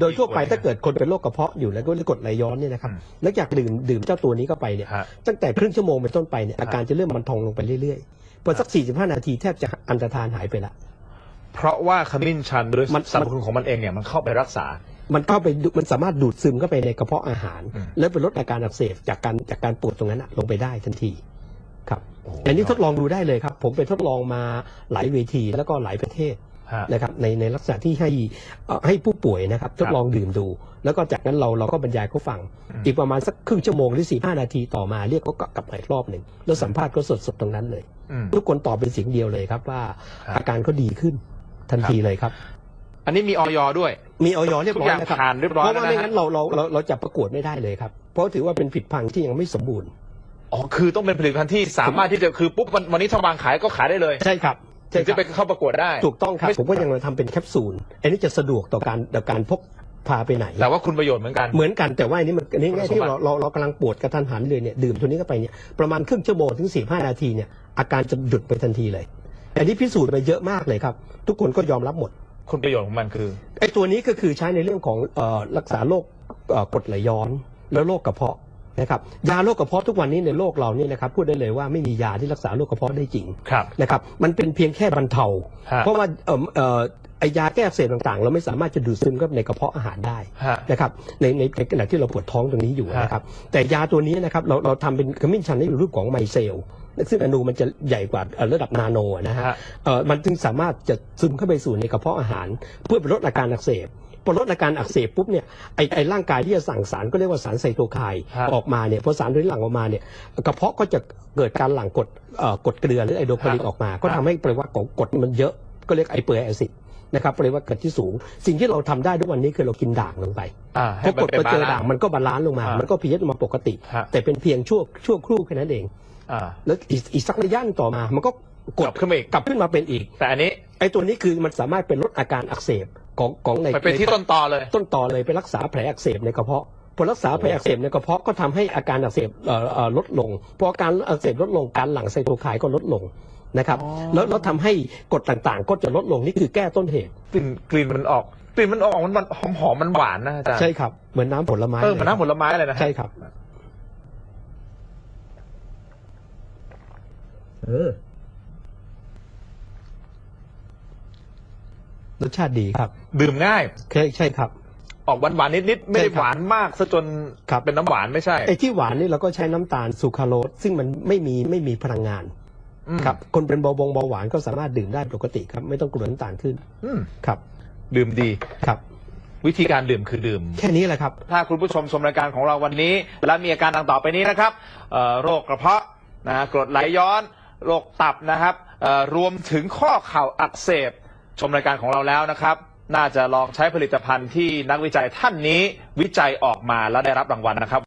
โดยทั่วไปดีกว่าถ้าเกิดคนเป็นโรคกระเพาะอยู่แล้วก็กรดไหลย้อนเนี่ยนะครับอืมแล้วอยากดื่มดื่มเจ้าตัวนี้เข้าไปเนี่ยฮะตั้งแต่ครึ่งชั่วโมงเป็นต้นไปเนี่ยอาการจะเริ่มมันทองลงไปเรื่อยๆพอสัก 45 นาทีแทบจะอันตรธานหายไปละเพราะว่าขมิ้นชันด้วยมันสรรพคุณของมันเองเนี่ยมันเข้าไปรักษา มันเข้าไปดูมันสามารถดูดซึมเข้าไปในกระเพาะอาหารอืมแล้วไปลดอาการอักเสบจากการจากการปวดตรงนั้นอะลงไปได้ทันทีครับโอ้โหอันนี้ทดลองดูได้เลยครับ ผมไปทดลองมาหลายเวทีแล้วก็หลายประเทศฮะ นะครับในในลักษณะที่ให้เอ่อให้ผู้ป่วยนะครับทดลองดื่มดู แล้วก็จากนั้นเราเราก็บรรยายเขาฟังอืมอีกประมาณสักครึ่งชั่วโมงหรือสี่ห้านาทีต่อมาเรียกเขากลับมาอีกรอบหนึ่งแล้วสัมภาษณ์ก็สดสดๆตรงนั้นเลยอืมทุกคนตอบเป็นเสียงเดียวเลยครับว่าครับอาการเขาดีขึ้นทันทีเลยครับ อันนี้มีออยด้วย มีออยเรียบทุกร้ออยย่างนะครับผ่านเรียบร้อยเพราะแล้วว่านะไม่ฮะงั้นเราเราเราเราจะประกวดไม่ได้เลยครับ เพราะถือว่าเป็นผิดพังที่ยังไม่สมบูรณ์อ๋อคือต้องเป็นผลิตภัณฑ์ที่สามารถที่จะคือปุ๊บวันวันนี้ถ้าวางขายก็ขายได้เลยใช่ครับ ถึใช่งคจะรับไปเข้าประกวดได้ ถูกต้องครับไม่ผมก็ยังทำเป็นแคปซูล อันนี้จะสะดวกต่อการต่อการพกพาไปไหน แต่ว่าคุณประโยชน์เหมือนกัน เหมือนกันแต่ว่าอันนี้มันอันนี้คุณสมบัติที่เราเราเรากำลังปวดกระทันหันเลยเนี่ยดื่มตัวนี้เข้าไปเนี่ยประมาณครึ่งชั่วโมงถึงสี่ห้านาทีเนี่ยอาการจะหยุดไปทันทีเลย อันนี้พิสูจน์ไปเยอะมากเลยครับ ทุกคนก็ยอมรับหมดคุณประโยชน์ของมันคือไอ้ตัวนี้ก็คือใช้ในเรื่องของเอ่อรักษาโรคเอ่อกรดไหลย้อน แล้วโรคกระเพาะ นะครับยาโรคกระเพาะทุกวันนี้ในโลกเรานี่นะครับพูดได้เลยว่าไม่มียาที่รักษาโรคกระเพาะได้จริงครับนะครับมันเป็นเพียงแค่บรรเทา ฮะ เพราะว่าเอ่อเอ่อไอยาแก้อักเสบต่างๆ เราไม่สามารถจะดูดซึมเข้าไปในกระเพาะอาหารได้ ฮะ นะครับในในในขณะที่เราปวดท้องตรงนี้อยู่ฮะนะครับแต่ยาตัวนี้นะครับเราเราทำเป็นขมิ้นชันในรูปของไมเซลซึ่งอนูมันจะใหญ่กว่าเอ่อระดับนาโนนะฮะฮะ เอ่อมันจึงสามารถจะซึมเข้าไปสู่ในกระเพาะอาหาร เพื่อไปลดอาการอักเสบ พอลดอาการอักเสบปุ๊บเนี่ยไอไอร่างกายที่จะสั่งสารก็เรียกว่าสารไซโตไคน์ฮะออกมาเนี่ยพอสารตัวนี้หลั่งออกมาเนี่ยกระเพาะก็จะเกิดการหลั่งกรดเอ่อกรดเกลือหรือไอโดรคาลินออกมา ก็ทำให้ปริมาณของกรดมันเยอะก็เรียกไอเปอร์แอซิดนะครับปริมาณกรดที่สูง สิ่งที่เราทำได้ทุกวันนี้คือเรากินด่างลงไป อ่าพให้อกดเป็นไปเจอบลด่างมันก็บาลานซ์ลงมา อ่ามัมันก็พีเอชมาปกติ ฮะ แต่เป็นเพียงชั่วชั่วครู่แค่นั้นเอง อ่าแล้วอีกอีกสักระยะหนึ่งต่อมา มันก็กกดดขึ้นมาอีกกลับขึ้นมาเป็นอีก แต่อันนี้ ไอ้ตัวนี้คือมันสามารถเป็นลดอาการอักเสบ ของของในไปเป็นที่ต้นตอเลย ต้นต่อเลยไปรักษาแผลอักเสบในกระเพาะพอรักษาแผลอักเสบในกระเพาะก็ทำให้อาการอักเสบเอ่อเอ่อลดลงพออาการอักเสบลดลงการหลั่งไซโตไคน์ก็ลดลงนะครับอ๋อแล้วแล้วทำให้กรดต่างๆ ก็จะลดลงนี่คือแก้ต้นเหตุกลิ่นกลิ่นมันออกกลิ่นมันออกมันมันหอมหอมมันหวานนะอาจารย์ใช่ครับเหมือนน้ำผลไม้เออเหมันลยน้ำผลไม้เลยนะฮะใช่ครับ เออ รสชาติดีครับดื่มง่าย ใช่ใช่ครับ ออกหวานหวานนิดนิดๆไม่ได้ใช่ครับหวานมากซะจนครับ เป็นน้ำหวานไม่ใช่ไอ้ที่หวานนี่เราก็ใช้น้ำตาลซูคราโรสซึ่งมันไม่มีไม่มีพลังงานอืมครับคนเป็นเบาบงเบาหวานก็สามารถดื่มได้ปกติครับ ไม่ต้องกลัวน้ำตาลขึ้นอืมครับดื่มดี ครับ วิธีการดื่มคือดื่ม แค่นี้แหละครับ ถ้าคุณผู้ชมชมรายการของเราวันนี้ และมีอาการดังต่อไปนี้นะครับเอ่อโรคกระเพาะนะฮะกรดไหลย้อน โรคตับนะครับเอ่อรวมถึงข้อเข่าอักเสบ ชมรายการของเราแล้วนะครับ น่าจะลองใช้ผลิตภัณฑ์ที่นักวิจัยท่านนี้วิจัยออกมาและได้รับรางวัลนะครับ